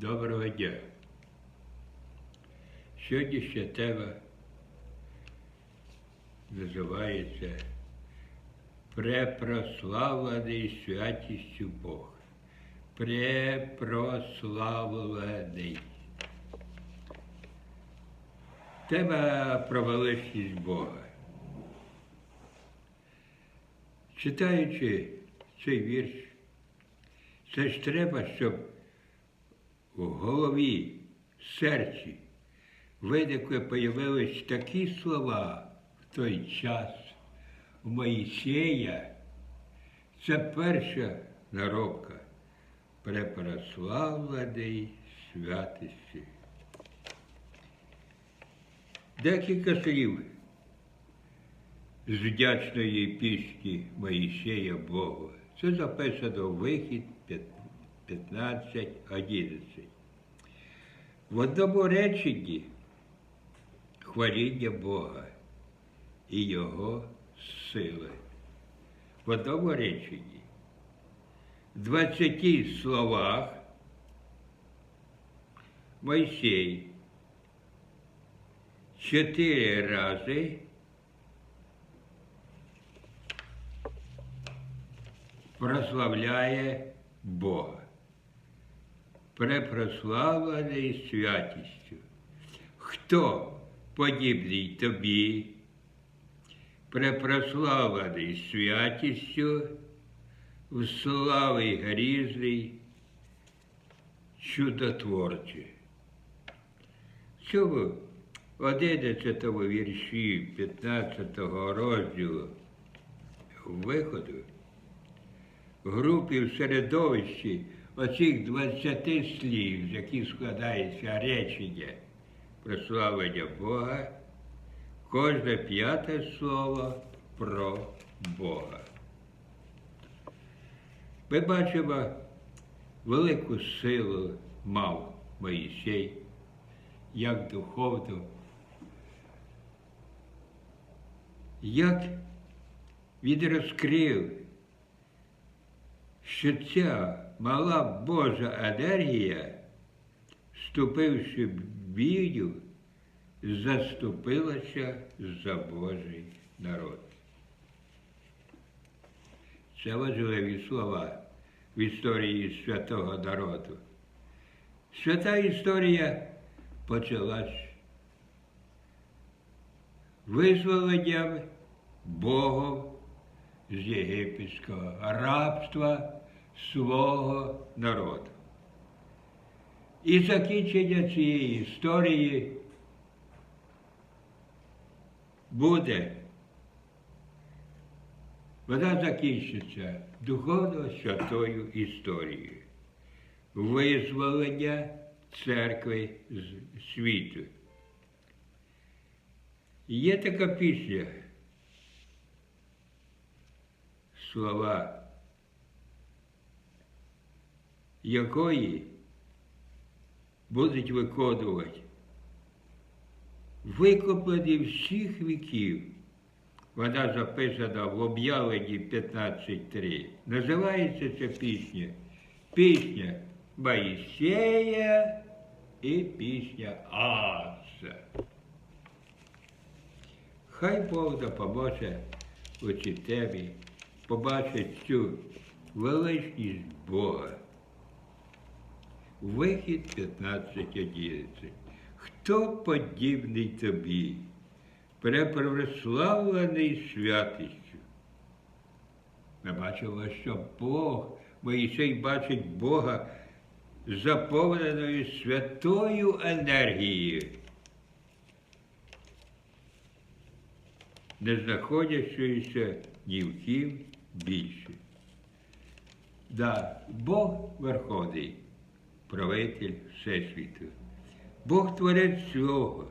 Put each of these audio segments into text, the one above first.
Доброго дня. Сьогоднішня тема називається Препрославлений святістю Бог. Препрославлений. Тема про величність Бога. Читаючи цей вірш, це ж треба, щоб у голові, серці виникли, появились такі слова в той час у Моїсея. Це перша наробка препрославлений святості. Декілька слів з вдячної пісні Моїсея Богу. Це записано в вихід 15.11. В одному реченні хваління Бога і Його сили. В одному реченні. В 20 словах Мойсей чотири рази прославляє Бога, препрославлений святістю. Хто подібний тобі, препрославлений святістю, в слави грізний, чудотворчий. В цьому 11 вірші 15 розділу виходу в групі в середовищі оцих 20 слів, з яких складається речення прославлення Бога, кожне п'яте слово про Бога. Ми бачимо велику силу мав Моїсей, як духовну, як він розкрив що ця мала Божа енергія, вступивши в бію, заступилася за Божий народ. Це важливі слова в історії святого народу. Свята історія почалась визволенням Богом з єгипетського рабства свого народу. І закінчення цієї історії буде, вона закінчиться духовно святою історією, визволення церкви з світу. Є така пісня слова, якої будуть виконувати викоплені всіх віків. Вона записана в об'явленні 15.3. Називається ця пісня Пісня Моїсея і пісня Аса. Хай Бог допоможе у цій темі побачить цю величність Бога. Вихід 15.11. Хто подібний тобі, препрославлений святістю? Ми бачимо, що Бог, Моїсей бачить Бога заповненою святою енергією, не знаходячоюся ні в ким більше. Да, Бог Верховний, правитель Всесвіту. Бог творець всього,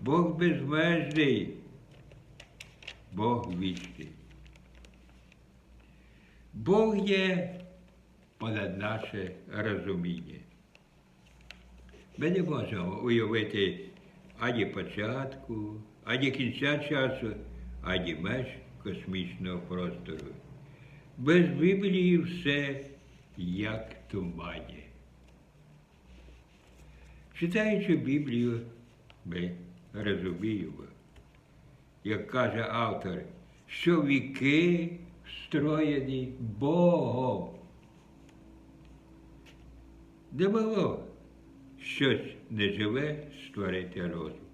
Бог безмежний, Бог вічний. Бог є понад наше розуміння. Ми не можемо уявити ані початку, ані кінця часу, ані меж космічного простору. Без Біблії все як тумані. Читаючи Біблію, ми розуміємо, як каже автор, що віки встроєні Богом. Не було щось неживе створити розум.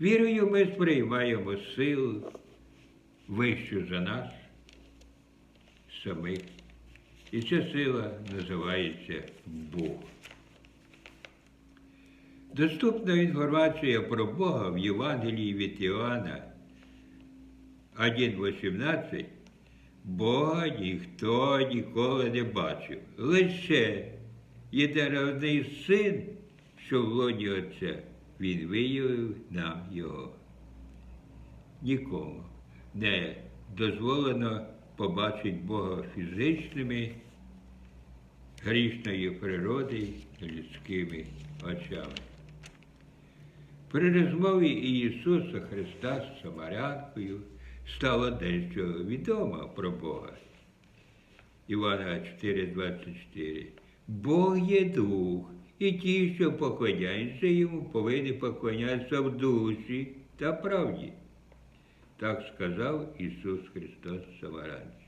Вірою ми сприймаємо силу вищу за нас самих. І ця сила називається Бог. Доступна інформація про Бога в Євангелії від Іоанна 1.18 Бога ніхто ніколи не бачив. Лише єдинородний син, що в лоні Отця, він виявив нам його. Нікому не дозволено побачити Бога фізичними, грішної природи людськими очами. При розмові Ісуса Христа з Самарянкою стало дещо відомо про Бога. Івана 4,24. Бог є дух, і ті, що поклоняються йому, повинні поклонятися в душі та правді. Так сказав Ісус Христос Самаранці.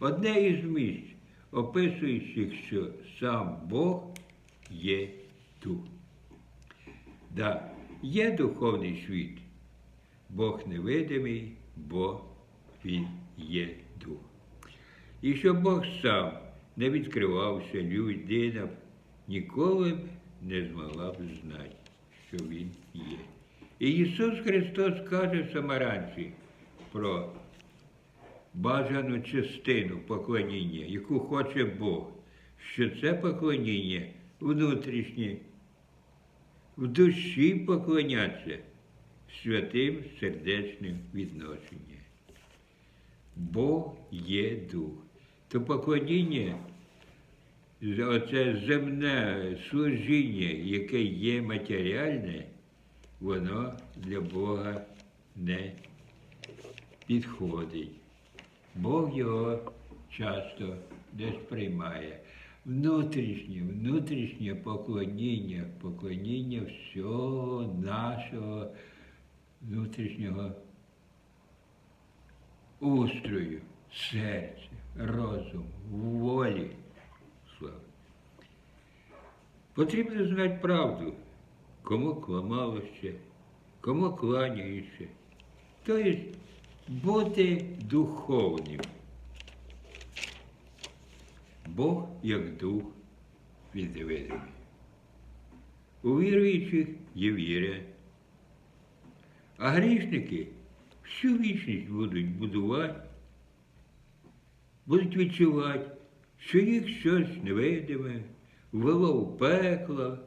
Одне із місць, описуючих, що сам Бог є дух. Да, є духовний світ. Бог невидимий, бо Він є дух. І щоб Бог сам не відкривався, людина ніколи б не змогла б знати, що Він є. І Ісус Христос каже Самаранці про бажану частину поклоніння, яку хоче Бог, що це поклоніння внутрішнє, в душі поклоняться святим сердечним відношенням. Бог є дух. То поклоніння, оце земне служіння, яке є матеріальне, воно для Бога не підходить. Бог його часто десь приймає. Внутрішнє, внутрішнє поклоніння, поклоніння всього нашого внутрішнього устрою, серця, розуму, волі. Слава. Потрібно знати правду, кому кламалося, кому кланяєшся. Тобто бути духовним. Бог як дух він. У віруючих є віра. А грішники всю вічність будуть будувати, будуть відчувати, що їх щось невидиме, ввело в пекло,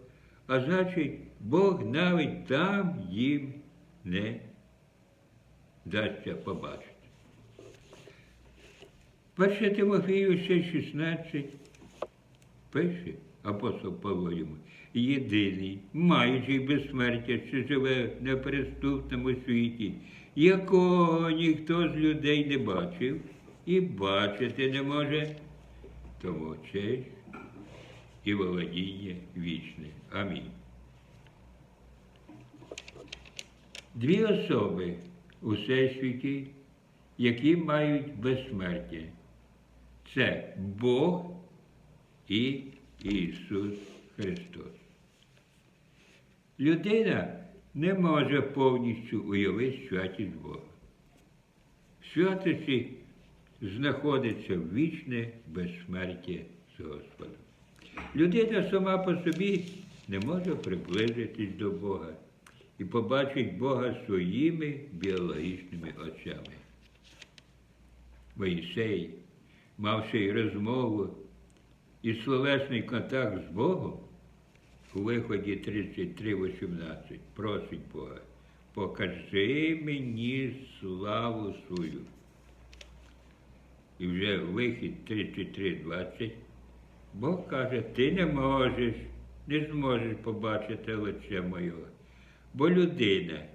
а значить, Бог навіть там їм не дасться побачити. Перше Тимофію 6,16 пише апостол Павло йому, єдиний, маючий безсмертя, що живе в неприступному світі, якого ніхто з людей не бачив і бачити не може, тому честь і володіння вічне. Амінь. Дві особи у всесвіті, які мають безсмертя. Це Бог і Ісус Христос. Людина не може повністю уявити святість Бога. В святості знаходиться вічне безсмертя з Господом. Людина сама по собі не може приблизитись до Бога і побачить Бога своїми біологічними очами. Моїсей, мавши розмову і словесний контакт з Богом, у виході 33.18 просить Бога, покажи мені славу свою. І вже вихід 33.20 Бог каже, ти не можеш, не зможеш побачити лице моєго, бо людина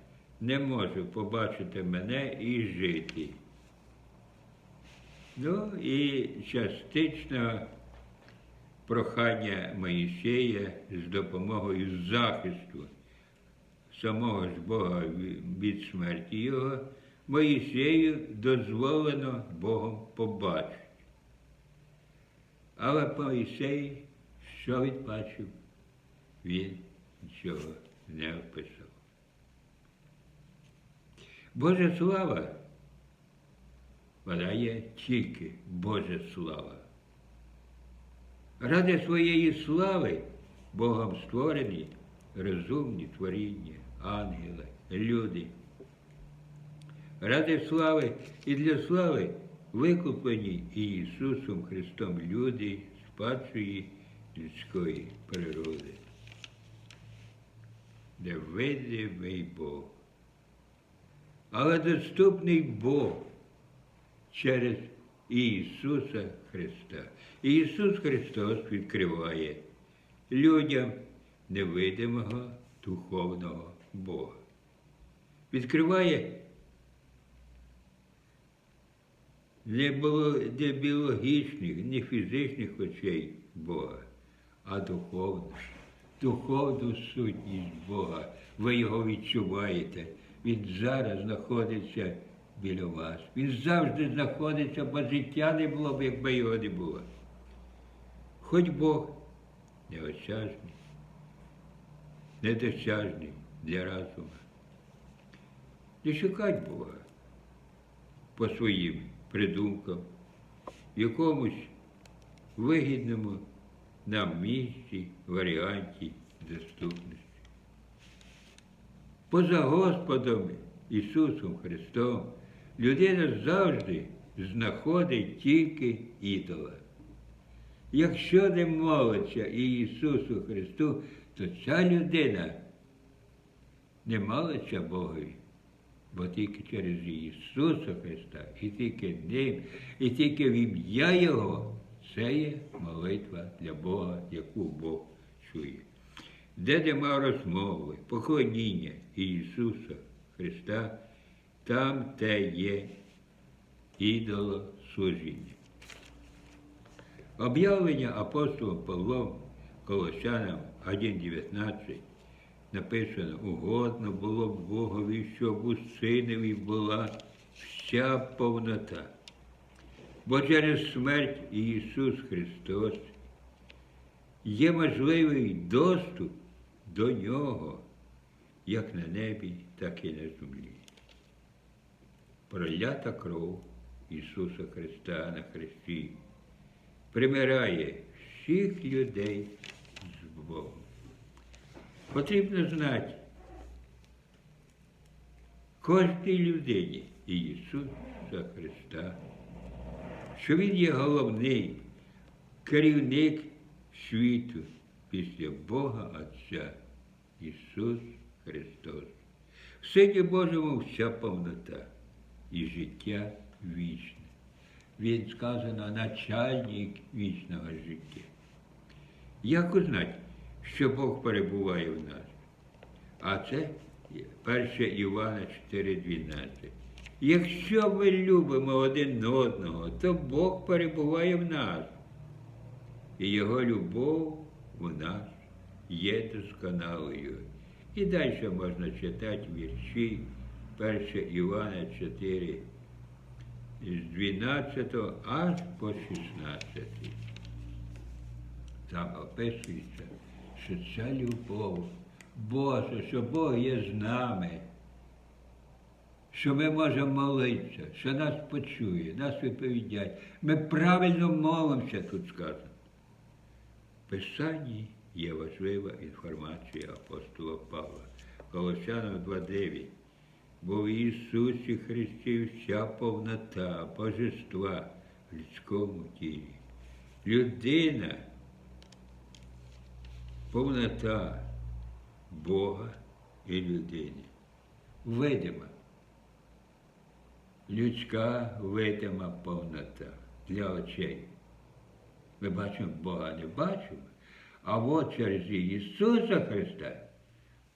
не може побачити мене і жити. Ну і частично прохання Моїсея з допомогою захисту самого ж Бога від смерті його, Моїсею дозволено Богом побачити. Але Моїсей, що він бачив? Він нічого не описав. Божа слава, вона є тільки Божа слава. Ради своєї слави Богом створені розумні творіння, ангели, люди. Ради слави і для слави викуплені Ісусом Христом люди з падшої людської природи. Невидимий Бог. Але доступний Бог через Ісуса Христа. Ісус Христос відкриває людям невидимого духовного Бога. Відкриває не, біологічних, не фізичних очей Бога, а духовних. Духовну сутність Бога. Ви його відчуваєте. Він зараз знаходиться біля вас. Він завжди знаходиться, бо життя не було б, якби його не було. Хоч Бог неосяжний, недосяжний для разуму. Не шукать Бога по своїм придумкам, якомусь вигідному нам місці, варіанті доступності. Поза Господом Ісусом Христом людина завжди знаходить тільки ідола. Якщо не молиться Ісусу Христу, то ця людина не молиться Богові, бо тільки через Ісуса Христа, і тільки ним, і тільки в ім'я Його це є молитва для Бога, яку Бог чує. Де нема розмови, поклоніння Ісуса Христа, там те є ідолослужіння. Об'явлення апостолом Павлом Колосянам 1.19 написано, угодно було б Богові, щоб у синові була вся повнота. Бо через смерть Ісус Христос є можливий доступ до Нього, як на небі, так і на землі. Пролята кров Ісуса Христа на Христі примирає всіх людей з Богом. Потрібно знати кожній людині Ісуса Христа, що Він є головний керівник світу після Бога Отця Ісус Христос. В Сині Божому вся повнота і життя вічне. Він сказано начальник вічного життя. Як узнати, що Бог перебуває в нас? А це 1 Івана 4,12. Якщо ми любимо один одного, то Бог перебуває в нас. І Його любов в нас є досконалою. І далі можна читати вірші 1 Івана 4, з 12 аж по 16. Там описується, що ця любов Божа, що Бог є з нами, що ми можемо молитися, що нас почує, нас відповідять. Ми правильно молимося, тут сказано. В Писанні є важлива інформація апостола Павла. Колосянам 2.9. Бо в Ісусі Христі вся повнота божества в людському тілі. Людина, повнота Бога і людини. Видима. Людська видима повнота для очей. Ми бачимо Бога не бачимо, а от через Ісуса Христа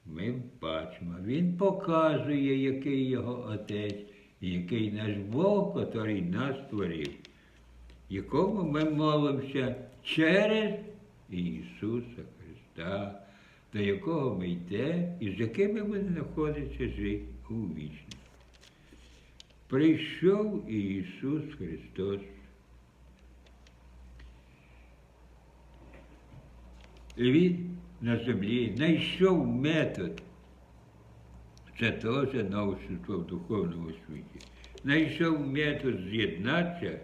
ми бачимо. Він показує, який його Отець, який наш Бог, який нас створив, якому ми молимося через Ісуса Христа, до якого ми йдемо і з якими ми знаходиться жити у вічності. Прийшов Ісус Христос. Він на землі знайшов метод. Це теж новшинство в духовному світі. Знайшов метод з'єднатися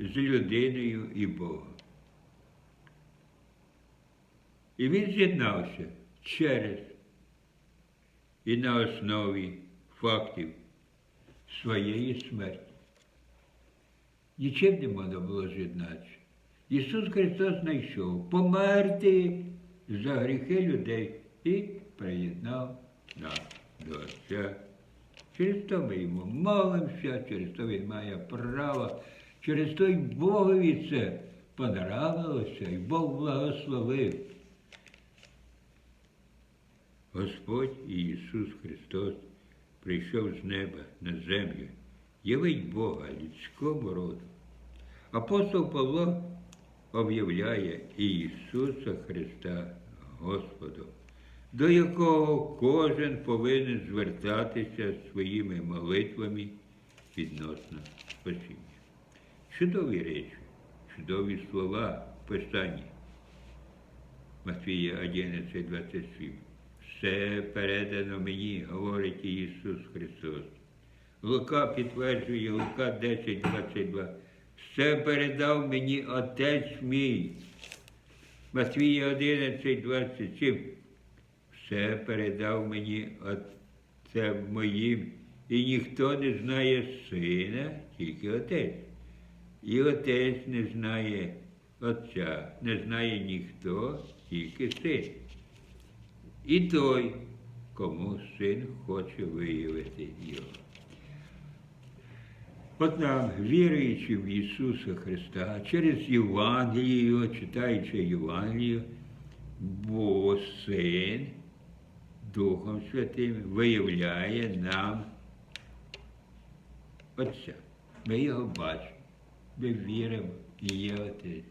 з людиною і Богом. І він з'єднався через і на основі фактів своєї смерті. Нічим не можна було з'єднатися. Ісус Христос знайшов померти за гріхи людей і приєднав нас до Отця. Через то ми йому молимося, через то він має право, через то й Богові це понравилося, і Бог благословив. Господь Ісус Христос прийшов з неба на землю, явить Бога людському роду. Апостол Павло об'являє Ісуса Христа Господом, до якого кожен повинен звертатися своїми молитвами відносно спасіння. Чудові речі, чудові слова в Писанні. Матвія 11, 27. Все передано мені, говорить Ісус Христос. Лука підтверджує Лука 10, 22. Все передав мені Отець мій. Матвія 11, 27. Все передав мені Отцем моїм, і ніхто не знає сина, тільки Отець. І Отець не знає Отця, не знає ніхто, тільки син. І той, кому син хоче виявити його. От нам, віруючи в Ісуса Христа, через Євангелію, читаючи Євангелію, бо Син Духом Святим виявляє нам Отця. Ми його бачимо, ми віримо, і є Отець.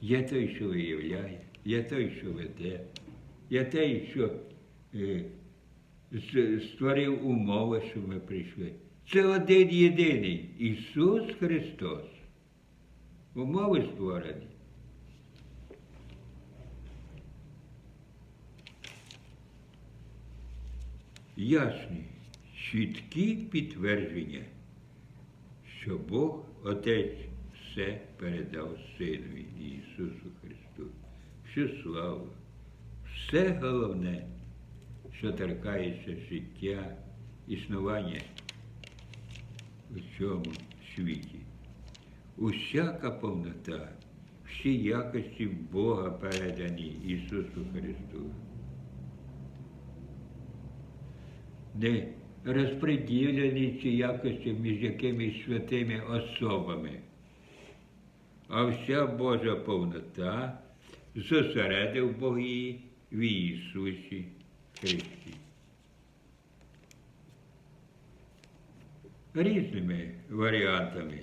Є той, що виявляє, є той, що веде, є той, що е, створив умови, щоб ми прийшли. Це один єдиний Ісус Христос. Умови створені. Ясні, чіткі підтвердження, що Бог Отець все передав Синові Ісусу Христу. Всю славу, все головне, що торкається життя, існування у цьому світі. Усяка повнота, всі якості Бога передані Ісусу Христу. Не розподілені ці якості між якимись святими особами, а вся Божа повнота зосередив Бог в Ісусі Христі. Різними варіантами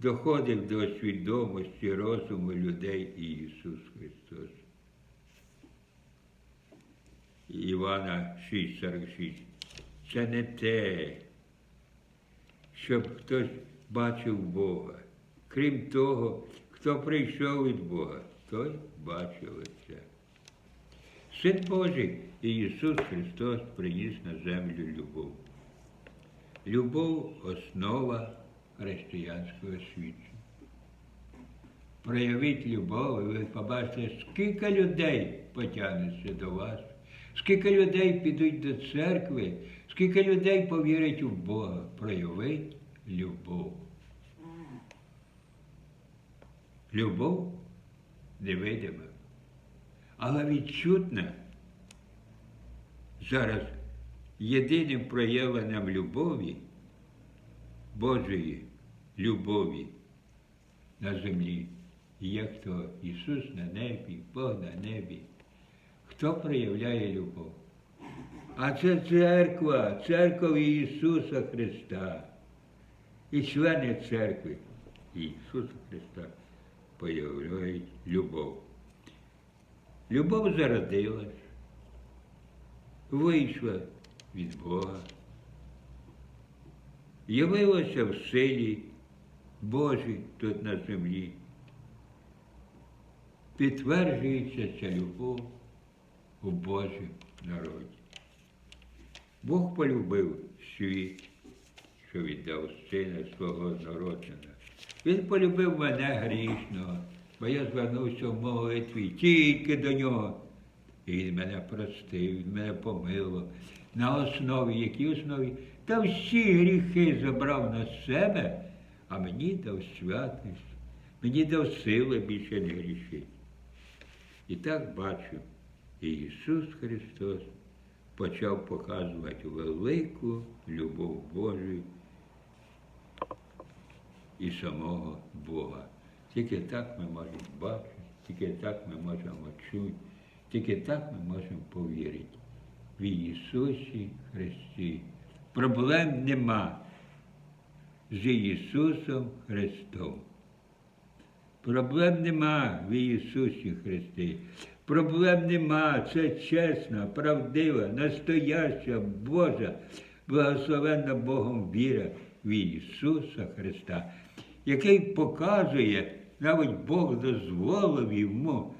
доходив до свідомості розуму людей Ісус Христос. Івана 6,46. Це не те, щоб хтось бачив Бога. Крім того, хто прийшов від Бога, той бачив Отця. Син Божий і Ісус Христос приніс на землю любов. Любов основа християнського світу. Проявіть любов, і ви побачите, скільки людей потягнеться до вас, скільки людей підуть до церкви, скільки людей повірять у Бога. Проявіть любов. Любов невидима, але відчутна. Зараз єдиним проявленням любові, Божої любові на землі, є хто Ісус на небі, Бог на небі. Хто проявляє любов? А це церква, церква Ісуса Христа. І члени церкви Ісуса Христа. появляють любов. Любов зародилась, вийшла від Бога, явилася в силі Божій тут на землі. Підтверджується ця любов у Божому народі. Бог полюбив світ, що віддав сина свого народженого. Він полюбив мене грішного, бо я звернувся в молитві тільки до нього. І він мене простив, він мене помилував. На основі, якій основі? Та всі гріхи забрав на себе, а мені дав святість, мені дав сили більше не грішити. І так бачу, і Ісус Христос почав показувати велику любов Божу і самого Бога. Тільки так ми можемо бачити, тільки так ми можемо чути, тільки так ми можемо повірити. В Ісусі Христі. Проблем нема з Ісусом Христом. Проблем нема в Ісусі Христі. Проблем нема. Це чесна, правдива, настояща Божа, благословенна Богом віра в Ісуса Христа, який показує, навіть Бог дозволив йому.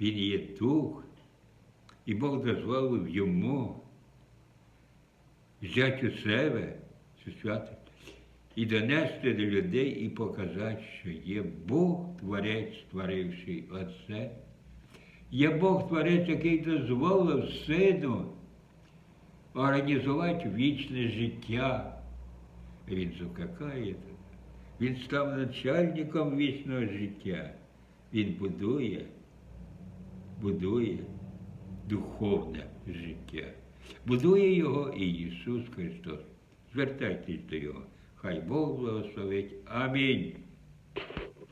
Він є дух, і Бог дозволив йому взяти у себе цю святість і донести до людей і показати, що є Бог Творець, створивший Отце. Є Бог Творець, який дозволив сину організувати вічне життя. Він закликає. Він став начальником вічного життя. Він будує, будує духовне життя. Будує його і Ісус Христос. Звертайтесь до Його. Хай Бог благословить. Амінь.